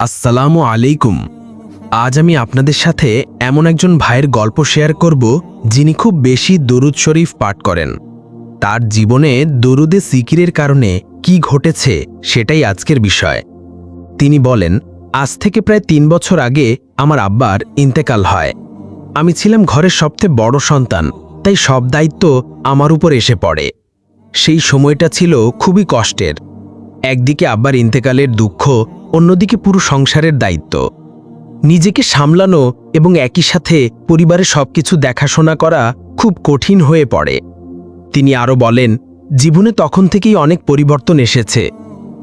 আসসালামু আলাইকুম। আজ আমি আপনাদের সাথে এমন একজন ভাইয়ের গল্প শেয়ার করব, যিনি খুব বেশি দরুদ শরীফ পাঠ করেন। তার জীবনে দরুদে সিকিরের কারণে কি ঘটেছে, সেটাই আজকের বিষয়। তিনি বলেন, আজ থেকে প্রায় তিন বছর আগে আমার আব্বার ইন্তেকাল হয়। আমি ছিলাম ঘরের সবচেয়ে বড় সন্তান, তাই সব দায়িত্ব আমার উপর এসে পড়ে। সেই সময়টা ছিল খুবই কষ্টের। একদিকে আব্বার ইন্তেকালের দুঃখ অন্যদিকে পুরো সংসারের দায়িত্ব। নিজেকে সামলানো এবং একই সাথে পরিবারের সবকিছু দেখাশোনা করা খুব কঠিন হয়ে পড়ে। তিনি আরও বলেন, জীবনে তখন থেকেই অনেক পরিবর্তন এসেছে।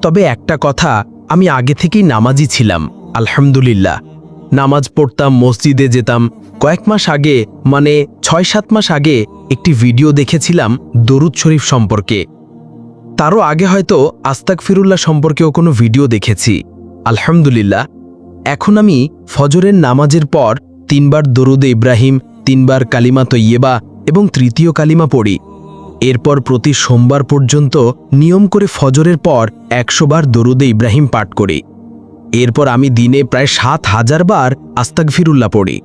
তবে একটা কথা, আমি আগে থেকেই নামাজি ছিলাম, আলহামদুলিল্লাহ। নামাজ পড়তাম, মসজিদে যেতাম। কয়েক মাস আগে মানে ছয় সাত মাস আগে, একটি ভিডিও দেখেছিলাম দরুদ শরীফ সম্পর্কে। তারও আগে হয়তো আস্তাক ফিরুল্লাহ সম্পর্কেও কোনো ভিডিও দেখেছি। আলহামদুলিল্লাহ, এখন আমি ফজরের নামাজের পর তিনবার দরুদ ইব্রাহিম, তিনবার কালিমা তৈয়েবা এবং তৃতীয় কালিমা পড়ি। এরপর প্রতি সোমবার পর্যন্ত নিয়ম করে ফজরের পর একশো বার দরুদে ইব্রাহিম পাঠ করি। এরপর আমি দিনে প্রায় সাত হাজার বার আস্তাক ফিরুল্লাহ পড়ি।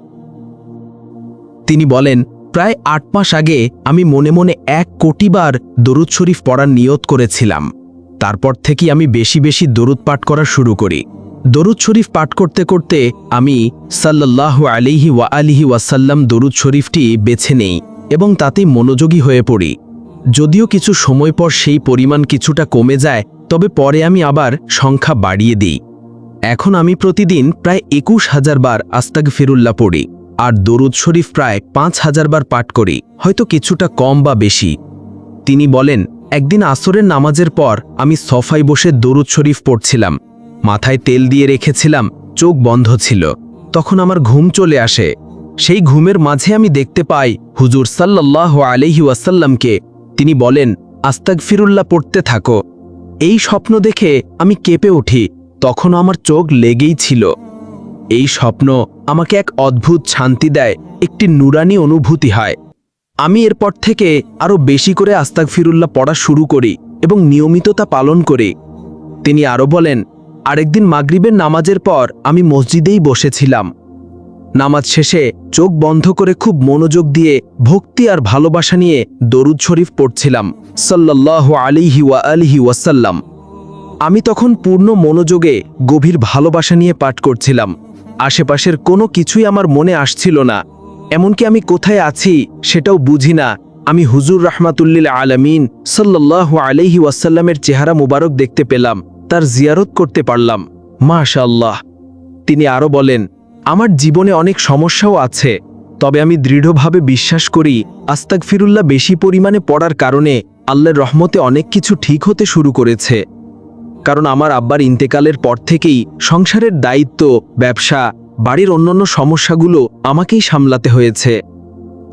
তিনি বলেন, প্রায় আট মাস আগে আমি মনে মনে এক কোটি বার দরুদ শরীফ পড়ার নিয়ত করেছিলাম। তারপর থেকেই আমি বেশি বেশি দরুদ পাঠ করা শুরু করি। দরুদ শরীফ পাঠ করতে করতে আমি সাল্লাহ আলিহি ওয়া আলিহি ওয়াসাল্লাম দরুদ শরীফটি বেছে নেই এবং তাতে মনোযোগী হয়ে পড়ি। যদিও কিছু সময় পর সেই পরিমাণ কিছুটা কমে যায়, তবে পরে আমি আবার সংখ্যা বাড়িয়ে দিই। এখন আমি প্রতিদিন প্রায় একুশ হাজার বার আস্তাক ফিরুল্লাহ পড়ি, আর দরুদ শরীফ প্রায় পাঁচ হাজার বার পাঠ করি, হয়তো কিছুটা কম বা বেশি। তিনি বলেন একদিন আসরের নামাজের পর আমি সফাই বসে দরুদ শরীফ পড়ছিলাম। মাথায় তেল দিয়ে রেখেছিলাম, চোখ বন্ধ ছিল। তখন আমার ঘুম চলে আসে। সেই ঘুমের মাঝে আমি দেখতে পাই হুজুর সাল্লাহ আলহি ওয়াসাল্লামকে। তিনি বলেন আস্তাক ফিরুল্লাহ পড়তে থাকো। এই স্বপ্ন দেখে আমি কেঁপে উঠি। তখনও আমার চোখ লেগেই ছিল। এই স্বপ্ন আমাকে এক অদ্ভুত শান্তি দেয়, একটি নুরানি অনুভূতি হয়। আমি এরপর থেকে আরও বেশি করে আস্তাক ফিরুল্লাহ পড়া শুরু করি এবং নিয়মিততা পালন করি। তিনি আরও বলেন, আরেকদিন মাগরিবের নামাজের পর আমি মসজিদেই বসেছিলাম। নামাজ শেষে চোখ বন্ধ করে খুব মনোযোগ দিয়ে ভক্তি আর ভালোবাসা নিয়ে দরুদ শরীফ পড়ছিলাম সাল্লাহ আলিহি ওয়া আলিহি ওয়াসাল্লাম। আমি তখন পূর্ণ মনোযোগে গভীর ভালোবাসা নিয়ে পাঠ করছিলাম। আশেপাশের কোনো কিছুই আমার মনে আসছিল না। এমনকি আমি কোথায় আছি সেটাও বুঝি না। আমি হুজুর রহমাতুল্লিল আলমিন সাল্লাহ আলহি ওয়াসাল্লামের চেহারা মুবারক দেখতে পেলাম, তার জিয়ারত করতে পারলাম। মাশাল্লাহ তিনি আরও বলেন, আমার জীবনে অনেক সমস্যাও আছে, তবে আমি দৃঢ়ভাবে বিশ্বাস করি আস্তাক ফিরুল্লাহ বেশি পরিমাণে পড়ার কারণে আল্লাহর রহমতে অনেক কিছু ঠিক হতে শুরু করেছে। কারণ আমার আব্বার ইন্তেকালের পর থেকেই সংসারের দায়িত্ব, ব্যবসা বাড়ির অন্যান্য সমস্যাগুলো আমাকেই সামলাতে হয়েছে।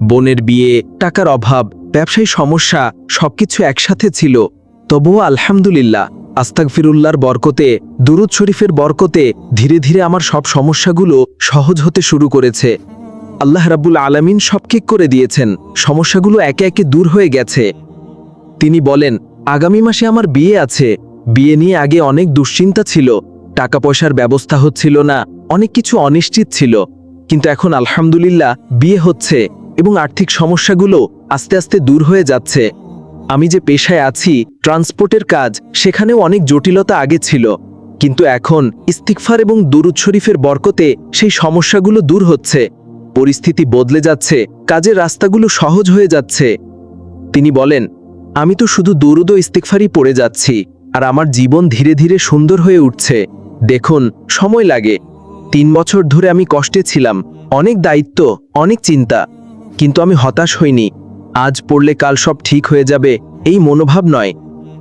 বোনের বিয়ে, টাকার অভাব, ব্যবসায়ী সমস্যা, সবকিছু একসাথে ছিল। তবুও আলহামদুলিল্লাহ আস্তাক ফিরুল্লার বরকতে, দুরুদ শরীফের বরকতে ধীরে ধীরে আমার সব সমস্যাগুলো সহজ হতে শুরু করেছে। আল্লাহ রাব্বুল আলামিন সব ঠিক করে দিয়েছেন, সমস্যাগুলো একে একে দূর হয়ে গেছে। তিনি বলেন, আগামী মাসে আমার বিয়ে আছে। বিয়ে নিয়ে আগে অনেক দুশ্চিন্তা ছিল। টাকা পয়সার ব্যবস্থা হচ্ছিল না। অনেক কিছু অনিশ্চিত ছিল, কিন্তু এখন আলহামদুলিল্লাহ বিয়ে হচ্ছে এবং আর্থিক সমস্যাগুলো আস্তে আস্তে দূর হয়ে যাচ্ছে। আমি যে পেশায় আছি, ট্রান্সপোর্টের কাজ, সেখানেও অনেক জটিলতা আগে ছিল, কিন্তু এখন ইস্তিকফার এবং দুরুদ শরীফের বরকতে সেই সমস্যাগুলো দূর হচ্ছে, পরিস্থিতি বদলে যাচ্ছে, কাজের রাস্তাগুলো সহজ হয়ে যাচ্ছে। তিনি বলেন, আমি তো শুধু দুরুদ ইস্তিকফারই পড়ে যাচ্ছি, আর আমার জীবন ধীরে ধীরে সুন্দর হয়ে উঠছে। দেখুন, সময় লাগে। তিন বছর ধরে আমি কষ্টে ছিলাম, অনেক দায়িত্ব, অনেক চিন্তা, কিন্তু আমি হতাশ হইনি। আজ পড়লে কাল সব ঠিক হয়ে যাবে, এই মনোভাব নয়।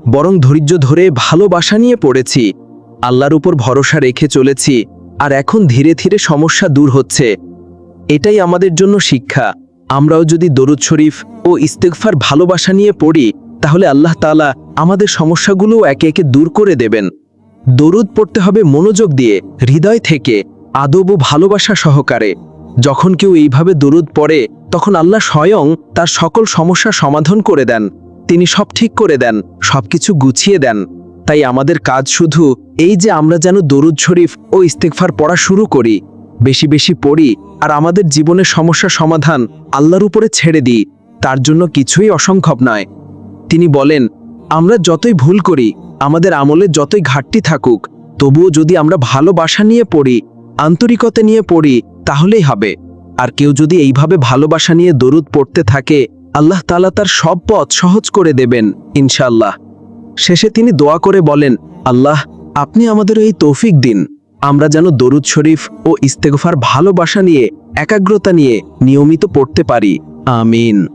বরং ধৈর্য ধরে ভালোবাসা নিয়ে পড়েছি। আল্লাহর উপর ভরসা রেখে চলেছি, আর এখন ধীরে ধীরে সমস্যা দূর হচ্ছে। এটাই আমাদের জন্য শিক্ষা। আমরাও যদি দরুদ শরীফ ও ইস্তেকফার ভালোবাসা নিয়ে পড়ি, তাহলে আল্লাহ তাআলা আমাদের সমস্যাগুলো একে একে দূর করে দেবেন। দরুদ পড়তে হবে মনোযোগ দিয়ে, হৃদয় থেকে। আদব ও ভালোবাসা সহকারে। যখন কেউ এইভাবে দরুদ পড়ে, তখন আল্লাহ স্বয়ং তার সকল সমস্যা সমাধান করে দেন। তিনি সব ঠিক করে দেন, সবকিছু গুছিয়ে দেন। তাই আমাদের কাজ শুধু এই যে আমরা যেন দরুদ শরীফ ও ইস্তেকফার পড়া শুরু করি। বেশি বেশি পড়ি আর আমাদের জীবনের সমস্যা সমাধান আল্লাহর উপরে ছেড়ে দিই, তার জন্য কিছুই অসম্ভব নয়। তিনি বলেন, আমরা যতই ভুল করি, আমাদের আমলে যতই ঘাটতি থাকুক, তবুও যদি আমরা ভালোবাসা নিয়ে পড়ি আন্তরিকতা নিয়ে পড়ি, তাহলেই হবে। আর কেউ যদি এইভাবে ভালোবাসা নিয়ে দরুদ পড়তে থাকে, আল্লাহ তালা তার সব পথ সহজ করে দেবেন ইনশাল্লাহ শেষে তিনি দোয়া করে বলেন, আল্লাহ, আপনি আমাদের এই তৌফিক দিন। আমরা যেন দরুদ শরীফ ও ইস্তেগফার ভালোবাসা নিয়ে, একাগ্রতা নিয়ে নিয়মিত পড়তে পারি। আমিন।